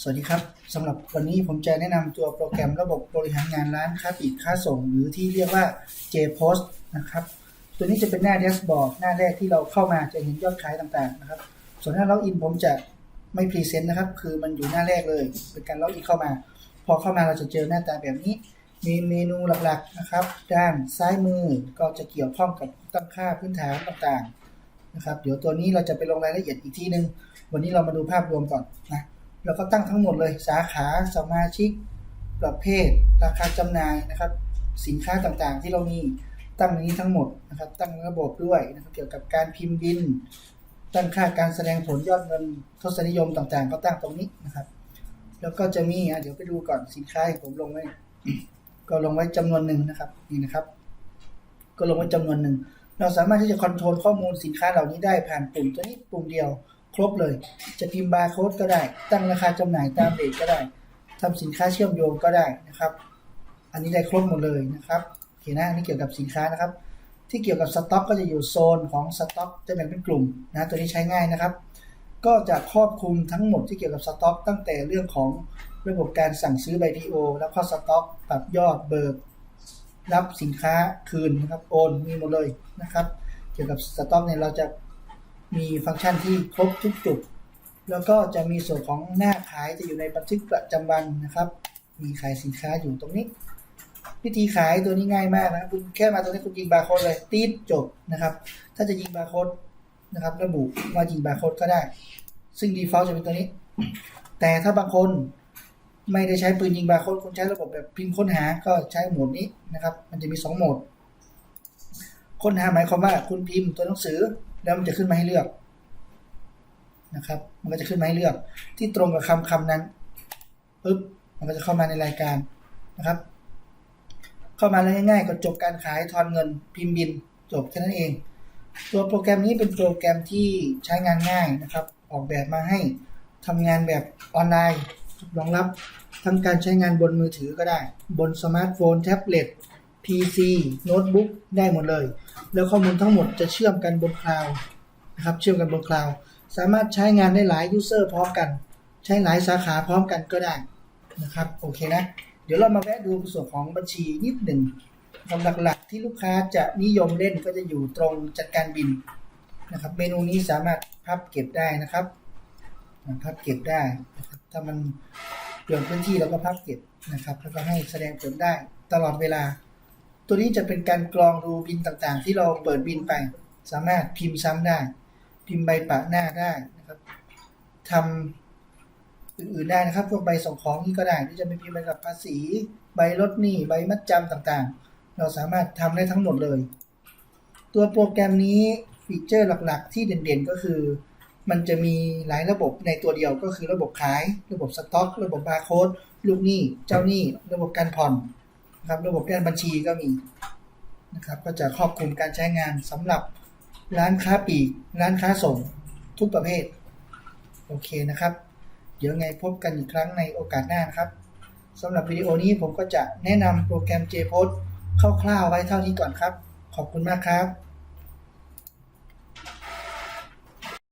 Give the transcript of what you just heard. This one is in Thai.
สวัสดีครับสำหรับวันนี้ผมจะแนะนำตัวโปรแกรมระบบบริหารงานร้านค้าปลีกค้าส่ง หรือที่เรียกว่า JPost นะครับ ตัวนี้จะเป็นหน้าแดชบอร์ดหน้าแรกที่เราเข้ามาจะเห็นยอดขายต่างๆนะครับ ส่วนหน้าล็อกอินผมจะไม่พรีเซนต์นะครับ คือมันอยู่หน้าแรกเลย เป็นการล็อกอินเข้ามา พอเข้ามาเราจะเจอหน้าตาแบบนี้ มีเมนูหลักๆนะครับ ด้านซ้ายมือก็จะเกี่ยวข้องกับตั้งค่าพื้นฐานต่างๆนะครับ เดี๋ยวตัวนี้เราจะไปลงรายละเอียดอีกทีนึง วันนี้เรามาดูภาพรวมก่อนนะ เราก็ตั้งทั้งหมดเลยสาขาสมาชิกประเภท ราคาจำหน่ายนะครับ สินค้าต่างๆ ที่เรามีตั้งนนี้ทั้งหมดนะครับ ตั้งระบบด้วยนะครับเกี่ยวกับการพิมพ์บิน ตั้งค่าการแสดงผลยอดเงินทศนิยมต่างๆ ก็ตั้งตรงนี้นะครับ แล้วก็จะมีอะเดี๋ยวไปดูก่อนสินค้าผมลงไว้ก็ลงไว้จำนวนหนึ่งนะครับนี่นะครับ ก็ลงไว้จำนวนหนึ่งเราสามารถที่จะคอนโทรลข้อมูลสินค้าเหล่านี้ได้ผ่านปุ่มตัวนี้ปุ่มเดียว ครบเลย จะพิมพ์บาร์โค้ดก็ได้ ตั้งราคาจำหน่ายตามเดทก็ได้ทำสินค้าเชื่อมโยงก็ได้นะครับ อันนี้ได้ครบหมดเลยนะครับโอเคนะอันนี้เกี่ยวกับสินค้านะครับ ที่เกี่ยวกับสต็อกก็จะอยู่โซนของสต็อกจะแบ่งเป็นกลุ่มนะตัวนี้ใช้ง่ายนะครับ ก็จะครอบคลุมทั้งหมดที่เกี่ยวกับสต็อก ตั้งแต่เรื่องของระบบการสั่งซื้อใบพีโอแล้วก็สต็อกปรับยอดเบิกรับสินค้าคืนนะครับโอนมีหมดเลยนะครับ เกี่ยวกับสต็อกเนี่ยเราจะ มีฟังก์ชันที่ครบทุกจุด แล้วก็จะมีส่วนของหน้าขายจะอยู่ในบันทึกประจำวันนะครับ มีขายสินค้าอยู่ตรงนี้ วิธีขายตัวนี้ง่ายมากนะคุณแค่มาตรงนี้คุณยิงบาร์โค้ดเลยตีดจบนะครับ ถ้าจะยิงบาร์โค้ดนะครับ ระบุว่ายิงบาร์โค้ดก็ได้ ซึ่ง default จะเป็นตัวนี้ แต่ถ้าบางคนไม่ได้ใช้ปืนยิงบาร์โค้ดคุณใช้ระบบแบบพิมพ์ค้นหาก็ใช้โหมดนี้นะครับ มันจะมีสองโหมด ค้นหาหมายความว่าคุณพิมพ์ตัวหนังสือ แล้วมันจะขึ้นมาให้เลือกนะครับ มันก็จะขึ้นมาให้เลือก ที่ตรงกับคำคำนั้นปึ๊บมันก็จะเข้ามาในรายการนะครับ เข้ามาแล้วง่ายๆก็จบการขายทอนเงิน พิมพ์บินจบแค่นั้นเอง ตัวโปรแกรมนี้เป็นโปรแกรมที่ใช้งานง่ายนะครับ ออกแบบมาให้ทำงานแบบออนไลน์รองรับทั้งการใช้งานบนมือถือก็ได้ บนสมาร์ทโฟน แท็บเล็ต PC โน้ตบุ๊กได้หมดเลย แล้วข้อมูลทั้งหมดจะเชื่อมกันบนคลาวด์นะครับเชื่อมกันบนคลาวด์สามารถใช้งานได้หลายยูเซอร์พร้อมกัน ใช้หลายสาขาพร้อมกันก็ได้นะครับโอเคนะ เดี๋ยวเรามาแวะดูส่วนของบัญชีนิดหนึ่งคำหรับหลักที่ลูกค้าจะนิยมเล่นก็จะอยู่ตรงจัดการบินนะครับ เมนูนี้สามารถพับเก็บได้นะครับพับเก็บได้นะครับถ้ามันเปลี่ยนพื้นที่เราก็พับเก็บนะครับ แล้วก็ให้แสดงผลได้ตลอดเวลา ตัวนี้จะเป็นการกรองดูบินต่างๆ ที่เราเปิดบินไป สามารถพิมพ์ซ้ำได้ พิมพ์ใบปะหน้าได้นะครับทำอื่นๆได้นะครับพวกใบส่งของนี่ก็ได้ที่จะเป็นพิมพ์ใบกับภาษี ใบลดหนี้ใบมัดจำต่างๆ เราสามารถทำได้ทั้งหมดเลย ตัวโปรแกรมนี้ฟีเจอร์หลักๆ ที่เด่นๆก็คือ มันจะมีหลายระบบในตัวเดียวก็คือระบบขาย ระบบสต็อก ระบบบาร์โค้ดลูกหนี้ เจ้าหนี้ ระบบการผ่อน นะครับระบบด้านบัญชีก็มีนะครับก็จะครอบคลุมการใช้งานสำหรับร้านค้าปลีก ร้านค้าส่งทุกประเภท โอเคนะครับ เดี๋ยวไงพบกันอีกครั้งในโอกาสหน้านครับสำหรับวิดีโอนี้ผมก็จะแนะนำโปรแกรม JPost คร่าวๆไว้เท่านี้ก่อนครับ ขอบคุณมากครับ